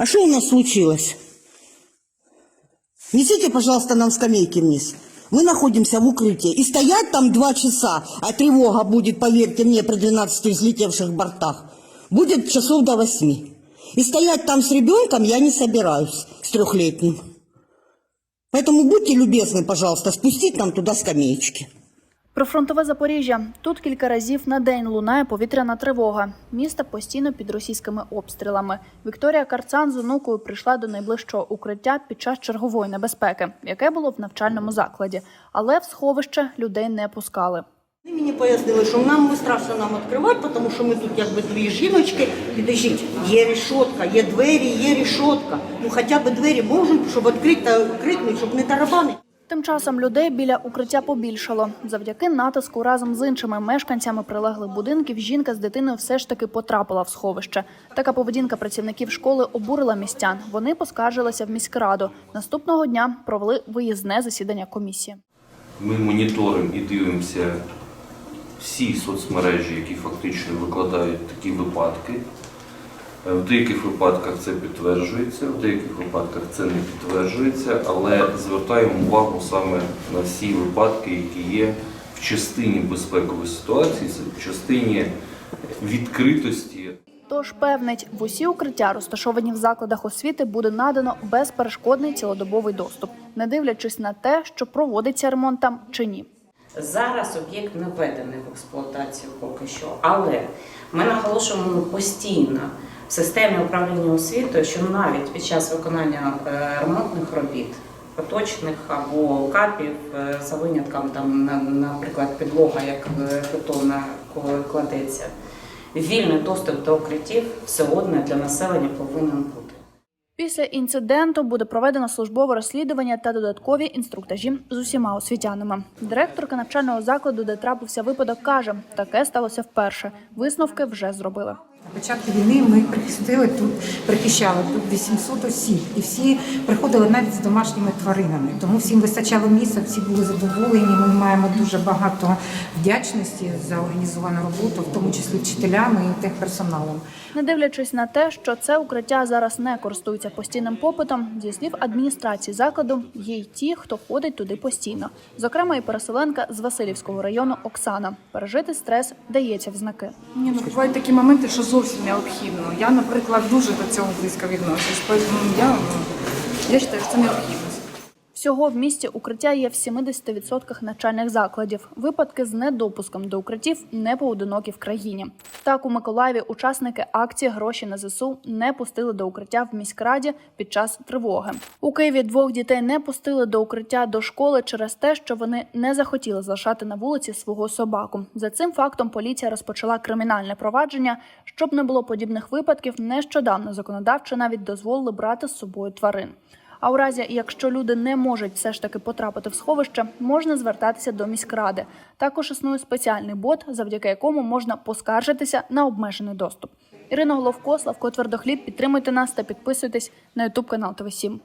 А что у нас случилось? Несите, пожалуйста, нам скамейки вниз. Мы находимся в укрытии. И стоять там два часа, а тревога будет, поверьте мне, при 12 взлетевших бортах, будет часов до восьми. И стоять там с ребенком я не собираюсь, с трехлетним. Поэтому будьте любезны, пожалуйста, спустить нам туда скамеечки. Прифронтове Запоріжжя. Тут кілька разів на день лунає повітряна тривога. Місто постійно під російськими обстрілами. Вікторія Карцан з онукою прийшла до найближчого укриття під час чергової небезпеки, яке було в навчальному закладі. Але в сховище людей не пускали. Вони мені пояснили, що нам страшно нам відкривати, тому що ми тут якби дві жіночки. Підождіть, є рішотка, є двері, є рішотка. Ну хоча б двері можуть, щоб відкрити та крикнути, щоб не тарабани. Тим часом людей біля укриття побільшало. Завдяки натиску разом з іншими мешканцями прилеглих будинків жінка з дитиною все ж таки потрапила в сховище. Така поведінка працівників школи обурила містян. Вони поскаржилися в міськраду. Наступного дня провели виїзне засідання комісії. Ми моніторимо і дивимося всі соцмережі, які фактично викладають такі випадки. Е, В деяких випадках це підтверджується, в деяких випадках це не підтверджується, але звертаємо увагу саме на всі випадки, які є в частині безпекової ситуації, в частині відкритості. Тож певнить, в усі укриття, розташовані в закладах освіти, буде надано безперешкодний цілодобовий доступ, не дивлячись на те, що проводиться ремонт там чи ні. Зараз об'єкт не введений в експлуатацію поки що, але ми наголошуємо постійно в системі управління освітою, що навіть під час виконання е, ремонтних робіт, поточних або капів, е, за винятком там, наприклад, підлога, як е, бетонна кладеться, вільний доступ до укриттів все одно для населення повинен бути. Після інциденту буде проведено службове розслідування та додаткові інструктажі з усіма освітянами. Директорка навчального закладу, де трапився випадок, каже, таке сталося вперше. Висновки вже зробили. На початку війни ми прихистили тут, прихищали тут 800 осіб, і всі приходили навіть з домашніми тваринами. Тому всім вистачало місця, всі були задоволені. Ми маємо дуже багато вдячності за організовану роботу, в тому числі вчителями і техперсоналом. Не дивлячись на те, що це укриття зараз не користується постійним попитом, зі слів адміністрації закладу, є й ті, хто ходить туди постійно. Зокрема, і переселенка з Васильівського району Оксана. Пережити стрес дається в знаки. Ні, ну бувають такі моменти, що зовсім необхідно. Я, наприклад, дуже до цього близько відношусь. Тому я, я вважаю, що це необхідність. Всього в місті укриття є в 70% навчальних закладів. Випадки з недопуском до укриттів не поодинокі в країні. Так, у Миколаєві учасники акції Гроші на ЗСУ не пустили до укриття в міськраді під час тривоги. У Києві двох дітей не пустили до укриття до школи через те, що вони не захотіли залишати на вулиці свого собаку. За цим фактом поліція розпочала кримінальне провадження. Щоб не було подібних випадків, нещодавно законодавчо навіть дозволили брати з собою тварин. А у разі, якщо люди не можуть все ж таки потрапити в сховище, можна звертатися до міськради. Також існує спеціальний бот, завдяки якому можна поскаржитися на обмежений доступ. Ірина Головко, Славко Твердохліб, підтримуйте нас та підписуйтесь на Ютуб канал ТВ 7